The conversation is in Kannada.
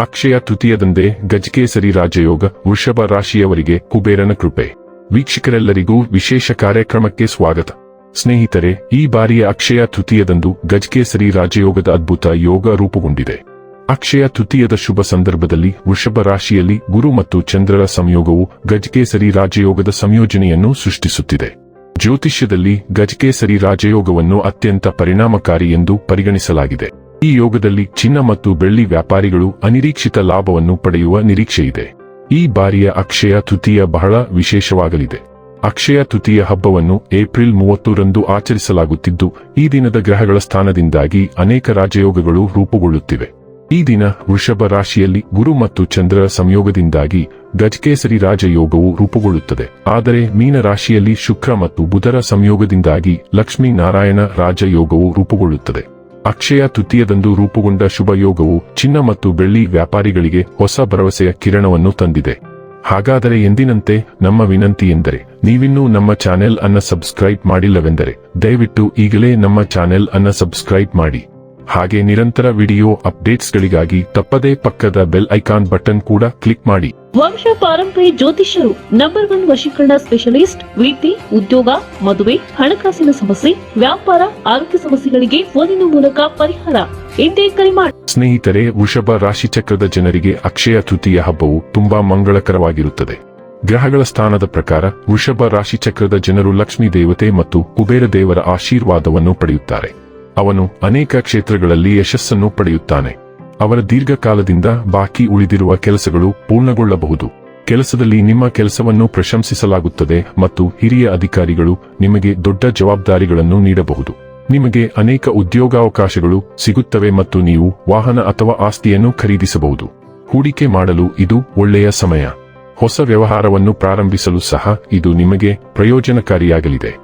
ಅಕ್ಷಯ ತೃತೀಯದಂದೇ ಗಜಕೇಸರಿ ರಾಜಯೋಗ ವೃಷಭ ರಾಶಿಯವರಿಗೆ ಕುಬೇರನ ಕೃಪೆ. ವೀಕ್ಷಕರೆಲ್ಲರಿಗೂ ವಿಶೇಷ ಕಾರ್ಯಕ್ರಮಕ್ಕೆ ಸ್ವಾಗತ. ಸ್ನೇಹಿತರೆ, ಈ ಬಾರಿಯ ಅಕ್ಷಯ ತೃತೀಯದಂದು ಗಜಕೇಸರಿ ರಾಜಯೋಗದ ಅದ್ಭುತ ಯೋಗ ರೂಪುಗೊಂಡಿದೆ. ಅಕ್ಷಯ ತೃತೀಯದ ಶುಭ ಸಂದರ್ಭದಲ್ಲಿ ವೃಷಭ ರಾಶಿಯಲ್ಲಿ ಗುರು ಮತ್ತು ಚಂದ್ರರ ಸಂಯೋಗವು ಗಜಕೇಸರಿ ರಾಜಯೋಗದ ಸಂಯೋಜನೆಯನ್ನು ಸೃಷ್ಟಿಸುತ್ತಿದೆ. ಜ್ಯೋತಿಷ್ಯದಲ್ಲಿ ಗಜಕೇಸರಿ ರಾಜಯೋಗವನ್ನು ಅತ್ಯಂತ ಪರಿಣಾಮಕಾರಿ ಎಂದು ಪರಿಗಣಿಸಲಾಗಿದೆ. ಈ ಯೋಗದಲ್ಲಿ ಚಿನ್ನ ಮತ್ತು ಬೆಳ್ಳಿ ವ್ಯಾಪಾರಿಗಳು ಅನಿರೀಕ್ಷಿತ ಲಾಭವನ್ನು ಪಡೆಯುವ ನಿರೀಕ್ಷೆಯಿದೆ. ಈ ಬಾರಿಯ ಅಕ್ಷಯ ತೃತೀಯ ಬಹಳ ವಿಶೇಷವಾಗಲಿದೆ. ಅಕ್ಷಯ ತೃತೀಯ ಹಬ್ಬವನ್ನು ಏಪ್ರಿಲ್ ಮೂವತ್ತರಂದು ಆಚರಿಸಲಾಗುತ್ತಿದ್ದು, ಈ ದಿನದ ಗ್ರಹಗಳ ಸ್ಥಾನದಿಂದಾಗಿ ಅನೇಕ ರಾಜಯೋಗಗಳು ರೂಪುಗೊಳ್ಳುತ್ತಿವೆ. ಈ ದಿನ ವೃಷಭ ರಾಶಿಯಲ್ಲಿ ಗುರು ಮತ್ತು ಚಂದ್ರರ ಸಂಯೋಗದಿಂದಾಗಿ ಗಜಕೇಸರಿ ರಾಜಯೋಗವು ರೂಪುಗೊಳ್ಳುತ್ತದೆ. ಆದರೆ ಮೀನ ರಾಶಿಯಲ್ಲಿ ಶುಕ್ರ ಮತ್ತು ಬುಧರ ಸಂಯೋಗದಿಂದಾಗಿ ಲಕ್ಷ್ಮೀನಾರಾಯಣ ರಾಜಯೋಗವು ರೂಪುಗೊಳ್ಳುತ್ತದೆ. ಅಕ್ಷಯ ತೃತೀಯದಂದು ರೂಪುಗೊಂಡ ಶುಭಯೋಗವು ಚಿನ್ನ ಮತ್ತು ಬೆಳ್ಳಿ ವ್ಯಾಪಾರಿಗಳಿಗೆ ಹೊಸ ಭರವಸೆಯ ಕಿರಣವನ್ನು ತಂದಿದೆ. ಹಾಗಾದರೆ ಎಂದಿನಂತೆ ನಮ್ಮ ವಿನಂತಿ ಎಂದರೆ, ನೀವಿನ್ನೂ ನಮ್ಮ ಚಾನೆಲ್ ಅನ್ನ ಸಬ್ಸ್ಕ್ರೈಬ್ ಮಾಡಿಲ್ಲವೆಂದರೆ, ದಯವಿಟ್ಟು ಈಗಲೇ ನಮ್ಮ ಚಾನೆಲ್ ಅನ್ನ ಸಬ್ಸ್ಕ್ರೈಬ್ ಮಾಡಿ. ಹಾಗೆ ನಿರಂತರ ವಿಡಿಯೋ ಅಪ್ಡೇಟ್ಸ್ಗಳಿಗಾಗಿ ತಪ್ಪದೇ ಪಕ್ಕದ ಬೆಲ್ ಐಕಾನ್ ಬಟನ್ ಕೂಡ ಕ್ಲಿಕ್ ಮಾಡಿ. ವಂಶ ಪಾರಂಪರ್ಯ ಜ್ಯೋತಿಷ್ಯರು ನಂಬರ್ ಒನ್ ವಶೀಕರಣ ಸ್ಪೆಷಲಿಸ್ಟ್ ವಿಟಿ ಉದ್ಯೋಗ ಮದುವೆ ಹಣಕಾಸಿನ ಸಮಸ್ಯೆ ವ್ಯಾಪಾರ ಆರೋಗ್ಯ ಸಮಸ್ಯೆಗಳಿಗೆ ಫೋನಿನ ಮೂಲಕ ಪರಿಹಾರ. ಎಂದೇ ಕರೆ ಮಾಡಿ ಸ್ನೇಹಿತರೆ ವೃಷಭ ರಾಶಿಚಕ್ರದ ಜನರಿಗೆ ಅಕ್ಷಯ ತೃತೀಯ ಹಬ್ಬವು ತುಂಬಾ ಮಂಗಳಕರವಾಗಿರುತ್ತದೆ. ಗ್ರಹಗಳ ಸ್ಥಾನದ ಪ್ರಕಾರ ವೃಷಭ ರಾಶಿಚಕ್ರದ ಜನರು ಲಕ್ಷ್ಮೀ ದೇವತೆ ಮತ್ತು ಕುಬೇರ ದೇವರ ಆಶೀರ್ವಾದವನ್ನು ಪಡೆಯುತ್ತಾರೆ. ಅವನು ಅನೇಕ ಕ್ಷೇತ್ರಗಳಲ್ಲಿ ಯಶಸ್ಸನ್ನು ಪಡೆಯುತ್ತಾನೆ. ಅವರ ದೀರ್ಘಕಾಲದಿಂದ ಬಾಕಿ ಉಳಿದಿರುವ ಕೆಲಸಗಳು ಪೂರ್ಣಗೊಳ್ಳಬಹುದು. ಕೆಲಸದಲ್ಲಿ ನಿಮ್ಮ ಕೆಲಸವನ್ನು ಪ್ರಶಂಸಿಸಲಾಗುತ್ತದೆ ಮತ್ತು ಹಿರಿಯ ಅಧಿಕಾರಿಗಳು ನಿಮಗೆ ದೊಡ್ಡ ಜವಾಬ್ದಾರಿಗಳನ್ನು ನೀಡಬಹುದು. ನಿಮಗೆ ಅನೇಕ ಉದ್ಯೋಗಾವಕಾಶಗಳು ಸಿಗುತ್ತವೆ ಮತ್ತು ನೀವು ವಾಹನ ಅಥವಾ ಆಸ್ತಿಯನ್ನು ಖರೀದಿಸಬಹುದು. ಹೂಡಿಕೆ ಮಾಡಲು ಇದು ಒಳ್ಳೆಯ ಸಮಯ. ಹೊಸ ವ್ಯವಹಾರವನ್ನು ಪ್ರಾರಂಭಿಸಲು ಸಹ ಇದು ನಿಮಗೆ ಪ್ರಯೋಜನಕಾರಿಯಾಗಲಿದೆ.